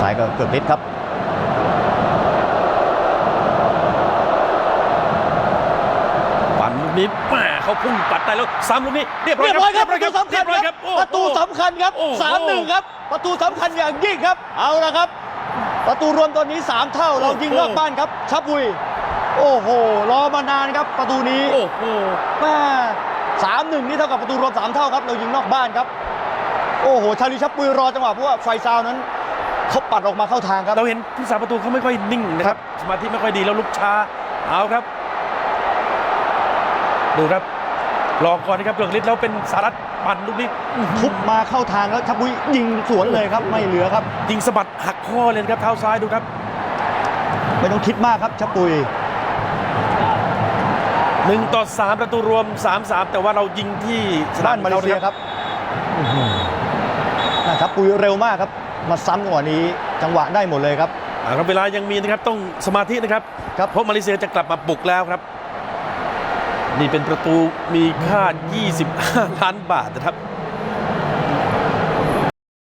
สายก็เกือบฤทธิ์ครับปั่นลูกนี้แหมเขาพุ่งปัดได้แล้วซ้ำลูกนี้เรียบร้อยเรียบร้อยครับเรียบร้อยครับประตูสำคัญเรียบร้อยคครัรับบโอ้ประตูสำคัญครับโอ้โหสามหนึ่งครับ ประตูสำคัญอย่างยิ่งครับ เอาละครับ ประตูรวมตอนนี้สามเท่าเรายิงนอกบ้านครับชับบุยโอ้โห รอมานานครับประตูนี้ โอ้โหแม่สามหนึ่งนี่เท่ากับประตูรวมสามเท่าครับ เรายิงนอกบ้านครับ โอ้โห ชาลีชับปุยรอจังหวะเพราะว่าไฟซาวนั้น เขาปัดออกมาเข้าทางครับ เราเห็นผู้สาประตูเขาไม่ค่อยนิ่งนะครับ สมาธิไม่ค่อยดีแล้วลุกช้า เอาครับ ดูครับรอก่อนนะครับเกือกฤทธิ์แล้วเป็นสารัตปั่นลูกนี้อื้อหือทุบมาเข้าทางแล้วชับปุยยิงสวนเลยครับ ไม่เหลือครับ ยิงสะบัดหักข้อเลยนะครับเท้าซ้ายดูครับ ไม่ต้องคิดมากครับชับปุย1ต่อ3ประตูรวม3-3แต่ว่าเรายิงที่สบ้านมาเลเซียขครับอื้อหือนะครับปุยเร็วมากครับ มาซ้ำจังหวะนี้จังหวะได้หมดเลยครับอ่าครับเวลายังมีนะครับต้องสมาธินะครับครับเพราะมาเลเซียจะกลับมาบุกแล้วครับ นี่เป็นประตูมีค่า 25 ล้านบาทนะครับ